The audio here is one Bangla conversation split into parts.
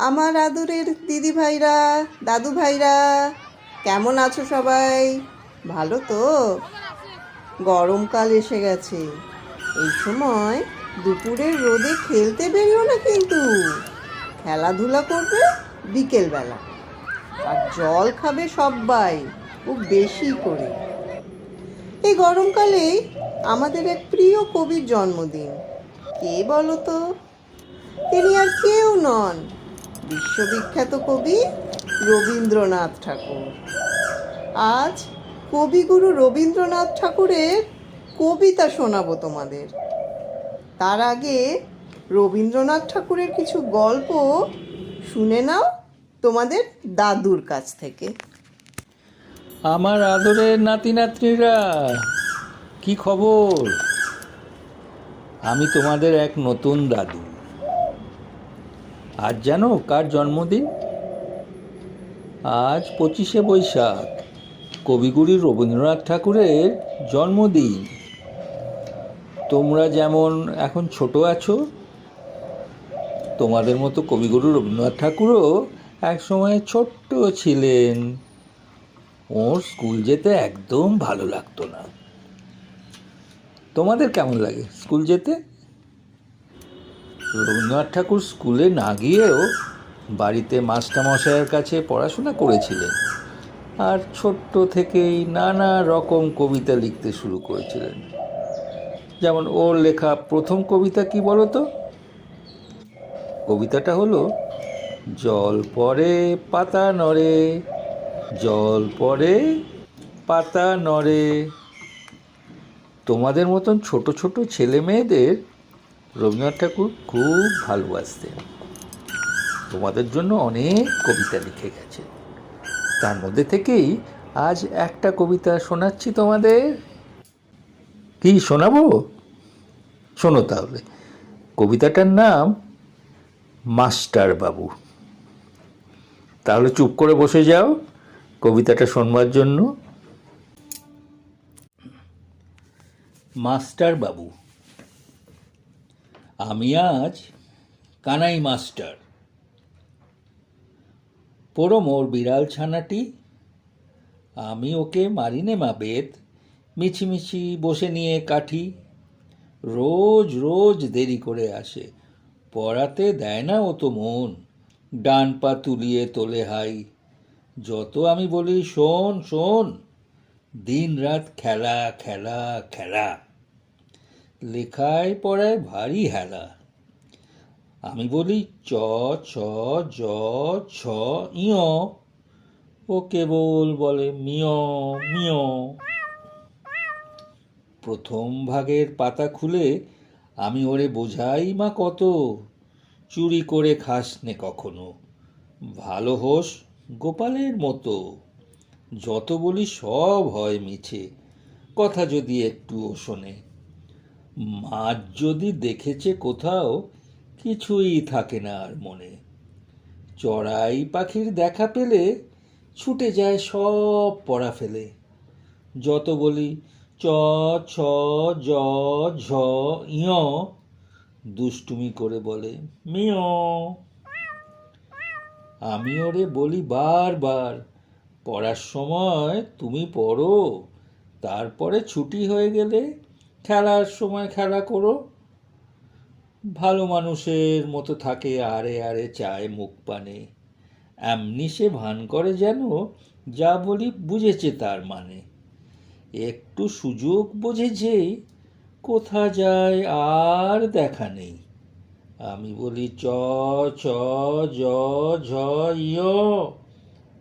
আমার আদরের দিদি ভাইরা, দাদু ভাইরা, কেমন আছো সবাই? ভালো তো? গরমকাল এসে গেছে। এই সময় দুপুরের রোদে খেলতে বেরিও না কিন্তু। খেলাধুলা করবে বিকেলবেলা। আর জল খাবে সবাই খুব বেশি করে। এই গরমকালেই আমাদের এক প্রিয় কবির জন্মদিন। কে বলো তো? তিনি আর কেউ নন। বিশ্ববিখ্যাত কবি রবীন্দ্রনাথ ঠাকুর। আজ কবিগুরু রবীন্দ্রনাথ ঠাকুরের কবিতা শোনাবো তোমাদের। তার আগে রবীন্দ্রনাথ ঠাকুরের কিছু গল্প শুনে নাও তোমাদের দাদুর কাছ থেকে। আমার আদরের নাতি নাতনিরা কি খবর? আমি তোমাদের এক নতুন দাদু। আজ জানো কার জন্মদিন? আজ পঁচিশে বৈশাখ, কবিগুরু রবীন্দ্রনাথ ঠাকুরের জন্মদিন। তোমরা যেমন এখন ছোট আছো, তোমাদের মতো কবিগুরু রবীন্দ্রনাথ ঠাকুরও এক সময় ছোট্ট ছিলেন। ওর স্কুল যেতে একদম ভালো লাগতো না। তোমাদের কেমন লাগে স্কুল যেতে? রবীন্দ্রনাথ ঠাকুর স্কুলে না গিয়েও বাড়িতে মাস্টারমশাইয়ের কাছে পড়াশোনা করেছিলেন আর ছোট্ট থেকেই নানা রকম কবিতা লিখতে শুরু করেছিলেন। যেমন ওর লেখা প্রথম কবিতা কি বলো তো কবিতাটা হলো, জল পড়ে পাতা নড়ে, জল পড়ে পাতা নড়ে। তোমাদের মতন ছোট ছোট ছেলে মেয়েদের রবীন্দ্রনাথ ঠাকুর খুব ভালোবাসতেন। তোমাদের জন্য অনেক কবিতা লিখে গেছে। তার মধ্যে থেকেই আজ একটা কবিতা শোনাচ্ছি তোমাদের। কি শোনাবো? শোনো তাহলে। কবিতাটার নাম মাস্টার বাবু তাহলে চুপ করে বসে যাও। কবিতাটা শোনবার জন্য। মাস্টার বাবু আমি আজ কানাই মাস্টার। পোড়ো মোর বিড়াল ছানাটি। আমি ওকে মারিনে মা বেদ মিছিমিছি বসে নিয়ে কাঠি। রোজ রোজ দেরি করে আসে, পড়াতে দেয় না ও তো মন। ডান পা তুলিয়ে তোলে হাই, যত আমি বলি শোন শোন। দিন রাত খেলা খেলা খেলা। লেখায় পড়ায় ভারী হেলা। আমি বলি চ, ছ, জ, ছ, ইয়। ও কেবল বলে মিয় মিয়। প্রথম ভাগের পাতা খুলে আমি ওরে বোঝাই মা কত। চুরি করে খাস নে কখনো। ভালো হোস গোপালের মতো। যত বলি সব হয় মিছে। কথা যদি একটুও শোনে। মাছ যদি দেখেছে কোথাও, কিছুই থাকে না আর মনে। চড়াই পাখির দেখা পেলে ছুটে যায় সব পড়া ফেলে। যত বলি চ, ছ, জ, ঝ ইয় দুষ্টুমি করে বলে, মিয়। আমি ওরে বলি বারবার পড়ার সময় তুমি পড়ো, তারপরে ছুটি হয়ে গেলে খেলার সময় খেলা করো। ভালো মানুষের মতো থাকে আরে আরে চায় মুখ পানে। এমনি সে ভান করে যেন যা বলি বুঝেছে তার মানে। একটু সুযোগ বুঝেছে, কোথা যায় আর দেখা নেই। আমি বলি চ ছ জ, ঝ ইয়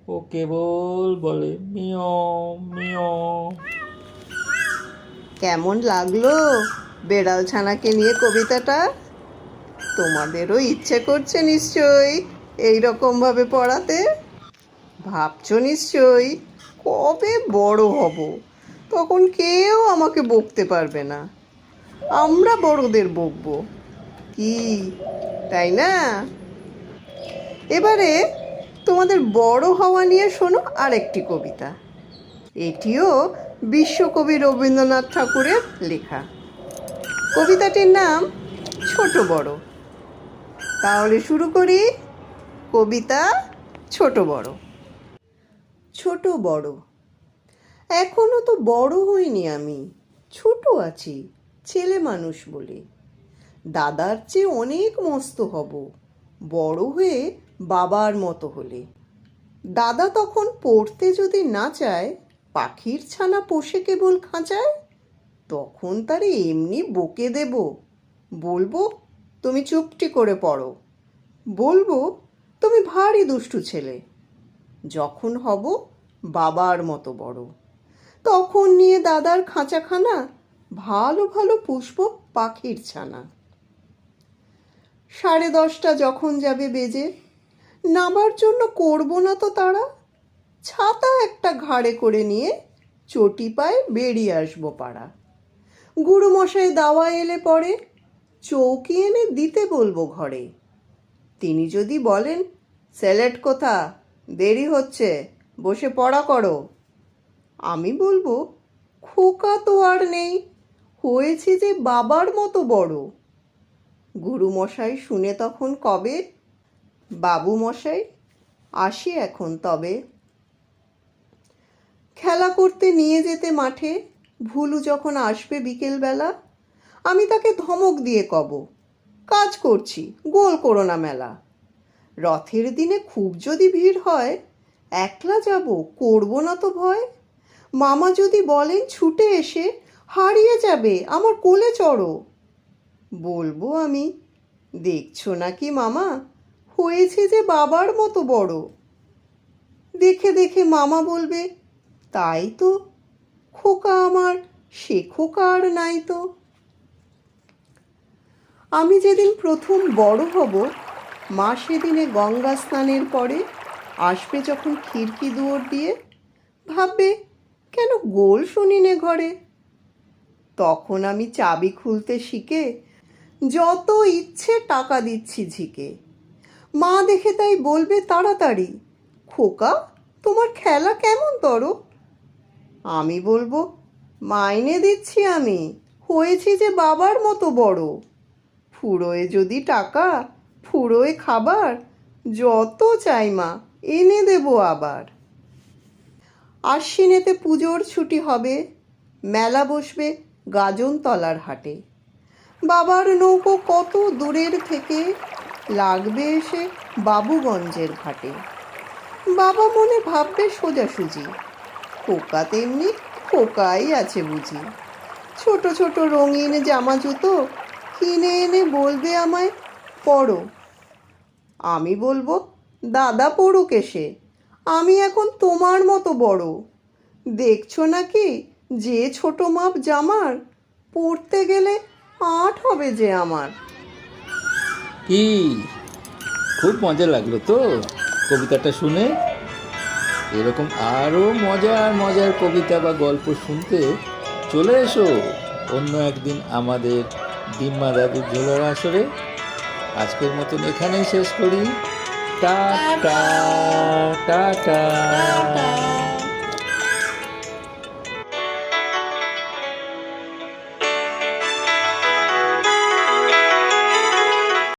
ও কেবল বলে মিয় মিয়। কেমন লাগল? বেড়াল ছানাকে নিয়ে কবিতাটা? তোমাদেরও ইচ্ছে করছে নিশ্চয়ই এই রকমভাবে পড়াতে? ভাবছ নিশ্চয়ই? কবে বড় হব? তখন কেউ আমাকে বকতে পারবে না। আমরা বড়দের বকবো। কি, তাই না? এবারে তোমাদের বড় হওয়া নিয়ে শোনো আরেকটি কবিতা। এটিও বিশ্বকবি রবীন্দ্রনাথ ঠাকুরের লেখা। কবিতাটির নাম ছোট বড়। তাহলে শুরু করি। কবিতা ছোট বড়। ছোট বড়। এখনও তো বড় হইনি আমি। ছোট আছি, ছেলে মানুষ বলে। দাদার চেয়ে অনেক মস্ত হব। বড় হয়ে বাবার মতো হলে। দাদা তখন পড়তে যদি না চায় পাখির ছানা পোষে কেবল খাঁচায়? তখন তারে এমনি বকে দেব। বলব, তুমি চুপটি করে পড়ো। বলব, তুমি ভারী দুষ্টু ছেলে। যখন হব বাবার মতো বড়। তখন নিয়ে দাদার খাঁচাখানা ভালো ভালো পুষ্প পাখির ছানা। সাড়ে দশটা যখন যাবে বেজে, নামার জন্য করব না তো তারা? ছাতা একটা ঘাড়ে করে নিয়ে চটি পায়ে বেরিয়ে আসব পাড়া। গুরুমশাই দাওয়া এলে পরে চৌকি এনে দিতে বলব ঘরে। তিনি যদি বলেন, স্যালেড কোথা? দেরি হচ্ছে, বসে পড়া করো। আমি বলব, খোকা তো আর নেই, হয়েছে যে বাবার মতো বড়। গুরুমশাই শুনে তখন কবে? বাবু মশাই আসি এখন তবে। খেলা করতে নিয়ে যেতে মাঠে, ভুলু যখন আসবে বিকেলবেলা, আমি তাকে ধমক দিয়ে কব, কাজ করছি, গোল করো না মেলা। রথের দিনে খুব যদি ভিড় হয়, একলা যাব, করব না তো ভয়। মামা যদি বলেন ছুটে এসে, হারিয়ে যাবে, আমার কোলে চড়ো। বলব আমি, দেখছ নাকি মামা? হয়েছে যে বাবার মতো বড়। দেখে দেখে মামা বলবে তাই তো খোকা আমার, সে খোকা আর নাই তো। আমি যেদিন প্রথম বড় হব, মা সেদিনে গঙ্গা স্নানের পরে আসবে যখন খিড়কি দুয়ার দিয়ে, ভাববে, কেন গোল শুনিনে ঘরে? তখন আমি চাবি খুলতে শিখে যত ইচ্ছে টাকা দিচ্ছি ঝিকে। মা দেখে তাই বলবে তাড়াতাড়ি, খোকা, তোমার খেলা কেমন তর? আমি বলব, মাইনে দিচ্ছি আমি। হয়েছি যে বাবার মতো বড়। ফুরোয় যদি টাকা, ফুরোয় খাবার। যত চাই মা, এনে দেবো আবার। আশ্বিনেতে পুজোর ছুটি হবে। মেলা বসবে গাজনতলার হাটে। বাবার নৌকো কত দূরের থেকে লাগবে এসে বাবুগঞ্জের ঘাটে। বাবা মনে ভাববে সোজাসুজি। খোকা তেমনি খোকাই আছে বুঝি। ছোট ছোট রঙিন জামা জুতো কিনে এনে বলবে আমায়, পড়ো। আমি বলব, দাদা পড়ুক এসে, আমি এখন তোমার মতো বড়। দেখছ নাকি যে ছোট মাপ জামার পড়তে গেলে আট হবে যে আমার? কি? খুব মজা লাগল তো কবিতাটা শুনে। এরকম আরও মজার মজার কবিতা বা গল্প শুনতে চলে এসো। অন্য একদিন আমাদের ডিম্মা দাদুর ঝোলার আসরে। আজকের মতন এখানেই শেষ করি। টা টাটা